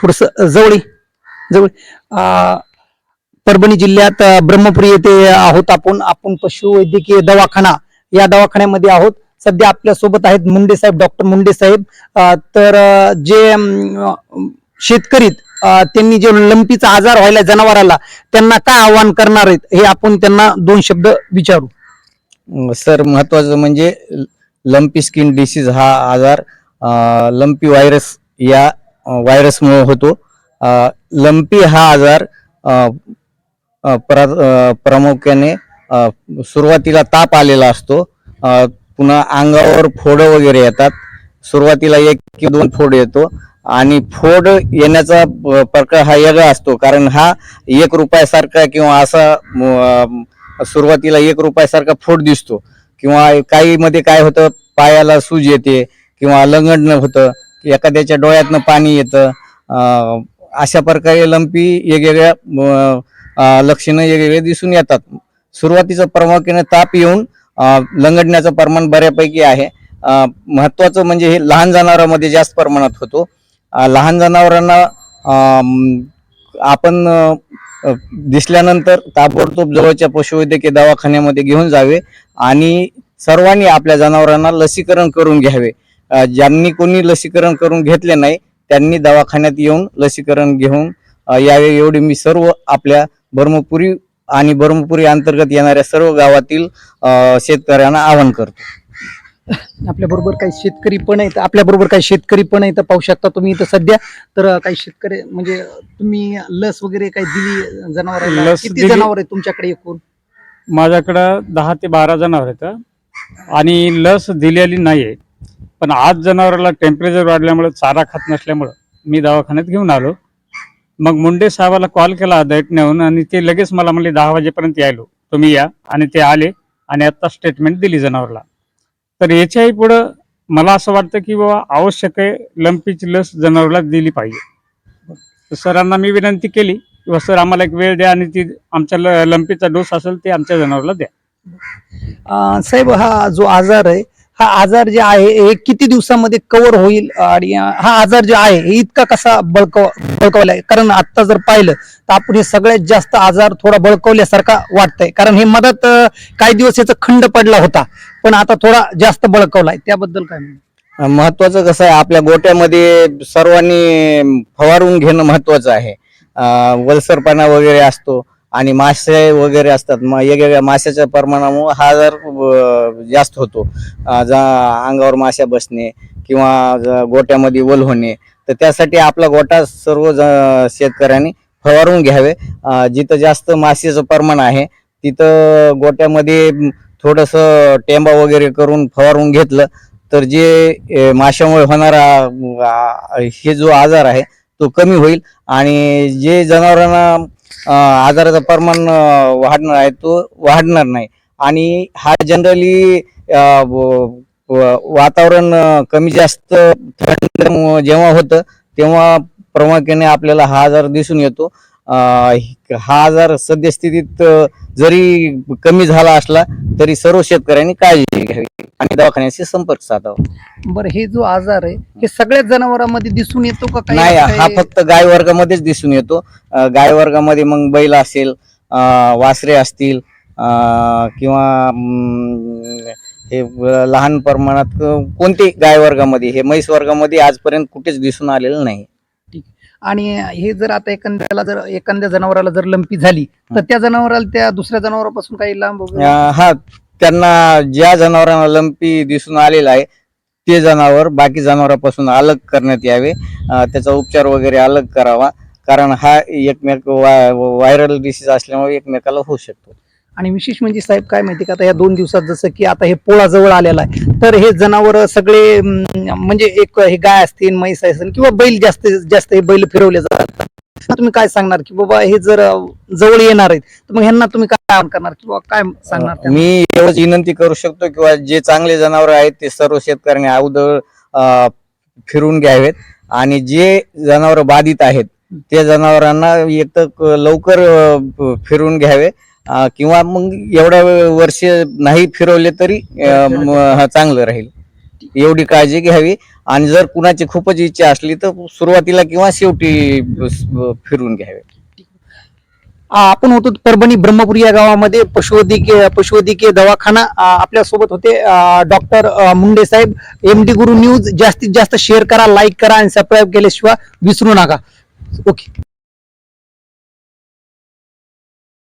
थोडस जवळी जवळ. परभणी जिल्ह्यात ब्रह्मपुरी येथे आहोत आपण. आपण पशुवैद्यकीय दवाखाना या दवाखान्यामध्ये आहोत. सध्या आपल्यासोबत आहेत मुंडे साहेब डॉक्टर मुंडे साहेब. तर जे शेतकरी त्यांनी जे लंपीचा आजार व्हायला जनावराला त्यांना काय आव्हान करणार आहेत हे आपण त्यांना दोन शब्द विचारू. सर महत्वाचं म्हणजे लंपी स्किन डिसीज हा आजार लंपी व्हायरस या व्हायरसमुळे होतो. लंपी हा आजार प्रामुख्याने सुरुवातीला ताप आलेला असतो. पुन्हा अंगावर फोड वगैरे येतात. सुरुवातीला एक किंवा दोन फोड येतो. आणि फोड येण्याचा प्रकार हा वेगळा असतो. कारण हा एक रुपयासारखा किंवा असा सुरुवातीला एक रुपयासारखा फोड दिसतो. किंवा काही मध्ये काय होतं पायाला सूज येते किंवा लंगडणं होतं. एखाद्याच्या डोळ्यातनं पाणी येतं. अशा प्रकारे लंपी वेगवेगळ्या लक्षणं वेगवेगळे दिसून येतात. सुरुवातीचं प्रामुख्याने ताप येऊन लंगडण्याचं प्रमाण बऱ्यापैकी आहे. महत्त्वाचं महत्वाचं म्हणजे हे लहान जनावरांमध्ये जास्त प्रमाणात होतो. लहान जनावरांना आपण दिसल्यानंतर ताबडतोब जवळच्या पशुवैद्यकीय दवाखान्यामध्ये घेऊन जावे आणि सर्वांनी आपल्या जनावरांना लसीकरण करून घ्यावे. ज्यांनी कोणी लसीकरण करून घेतले नाही त्यांनी दवाखान्यात येऊन लसीकरण घेऊन यावे एवढी मी सर्व आपल्या ब्रह्मपुरी आणि ब्रह्मपुरी अंतर्गत येणाऱ्या सर्व गावातील शेतकऱ्यांना आवाहन करतो. आपल्या बरोबर काही शेतकरी पण आहेत आपल्या बरोबर काही शेतकरी पण आहेत पाहू शकता तुम्ही इथं सध्या. तर काही शेतकरी म्हणजे तुम्ही लस वगैरे काही दिली जनावरांना लस किती दिली. जनावर आहेत तुमच्याकडे एकूण? माझ्याकडं दहा ते बारा जनावर आहेत. आणि लस दिलेली नाही आहे पण आज जनावराला टेम्परेचर वाढल्यामुळे चारा खात नसल्यामुळं मी दवाखान्यात घेऊन आलो. मग मुंडे साहेबाला कॉल केला दैटण्याहून आणि ते लगेच मला म्हणले दहा वाजेपर्यंत यायलो. तुम्ही या. आणि ते आले आणि आता स्टेटमेंट दिली जनावरला. तर याच्याही पुढं मला असं वाटतं की बाबा आवश्यक आहे लंपीची लस जनावरला दिली पाहिजे. सरांना मी विनंती केली किंवा सर आम्हाला एक वेळ द्या आणि ती आमच्या लंपीचा डोस असेल ते आमच्या जनावरला द्या. साहेब हा जो आजार आहे हा आजार जे आहे हे किती दिवसामध्ये कव्हर होईल आणि हा आजार जे आहे हे इतका कसा बळकव बळकवला आहे? कारण आता जर पाहिलं तर आपण हे सगळ्यात जास्त आजार थोडा बळकवल्यासारखा वाटतंय. कारण हे मधात काही दिवस याचा खंड पडला होता पण आता थोडा जास्त बळकवलाय त्याबद्दल काय महत्वाचं कसं आहे आपल्या गोट्यामध्ये सर्वांनी फवारून घेणं महत्वाचं आहे. वलसरपणा वगैरे असतो आणि मासे वगैरे असतात मग वेगवेगळ्या माशाच्या प्रमाणामुळं हा आजार जास्त होतो. जा- अंगावर माश्या बसणे किंवा गोट्यामध्ये वल होणे तर त्यासाठी आपला गोटा सर्व ज- शेतकऱ्यांनी फवारून घ्यावे. जिथं जास्त मासेचं प्रमाण आहे तिथं गोट्यामध्ये थोडंसं टेंबा वगैरे करून फवारून घेतलं तर जे माशामुळे होणारा हे जो आजार आहे तो कमी होईल. आणि जे जनावरांना आजाराचं प्रमाण वाढणार आहे तो वाढणार नाही. आणि हा जनरली वातावरण कमी जास्त थंड जेव्हा होतं तेव्हा प्रामुख्याने आपल्याला हा आजार दिसून येतो. हा आजार सद्यस्थितीत जरी कमी झाला असला तरी सर्व शेतकऱ्यांनी काळजी घ्यावी आणि दवाखान्याशी संपर्क साधावा. बरं हे जो आजार आहे हे सगळ्याच जनावरांमध्ये दिसून येतो का नाही हा फक्त गाय वर्गामध्येच दिसून येतो. गाय वर्गामध्ये मग बैल असेल वासरे असतील अं, किंवा हे लहान प्रमाणात कोणते गाय वर्गामध्ये हे म्हैस वर्गामध्ये आजपर्यंत कुठेच दिसून आलेलं नाही. आणि हे जर आता एखाद्याला जर एखाद्या जनावराला जर लंपी झाली तर त्या जनावराला त्या दुसऱ्या जनावरापासून काही लांब वगैरे- अं, हा त्यांना ज्या जनावरांना लंपी दिसून आलेला आहे ते जनावर बाकी जनावरांपासून अलग करण्यात यावे. अं, त्याचा उपचार वगैरे अलग करावा. कारण हा एकमेक व्हायरल डिसीज असल्यामुळे एकमेकाला होऊ शकतो. आणि विशेष म्हणजे साहेब काय माहिती का आता या दोन दिवसात जसं की आता हे पोळा जवळ आलेला आहे. तर हे जनावर सगळे म्हणजे एक हे गाय असतील म्हैस असतील किंवा बैल जास्त जास्त हे बैल फिरवले जातात. तुम्ही काय सांगणार की बाबा हे जर जवळ येणार आहेत तर मग ह्यांना तुम्ही काय करणार किंवा काय सांगणार मी एवढंच विनंती करू शकतो किंवा जे चांगले जनावर आहेत ते सर्व शेतकऱ्यांनी अगोदर फिरून घ्यावेत. आणि जे जनावर बाधित आहेत त्या जनावरांना एक तर लवकर फिरून घ्यावे. किंवा मग एवढ्या वर्ष नाही फिरवले तरी चांगलं राहील. एवढी काळजी घ्यावी. आणि जर कुणाची खूपच इच्छा असली तर सुरुवातीला किंवा शेवटी फिरून घ्यावे. आपण होतो परभणी ब्रह्मपुरी या गावामध्ये पशुवैद्यकीय पशुवैद्यकीय दवाखाना आपल्यासोबत होते डॉक्टर मुंडे साहेब. एम डी गुरु न्यूज जास्तीत जास्त शेअर करा लाईक करा आणि सबस्क्राईब केल्याशिवाय विसरू नका. ओके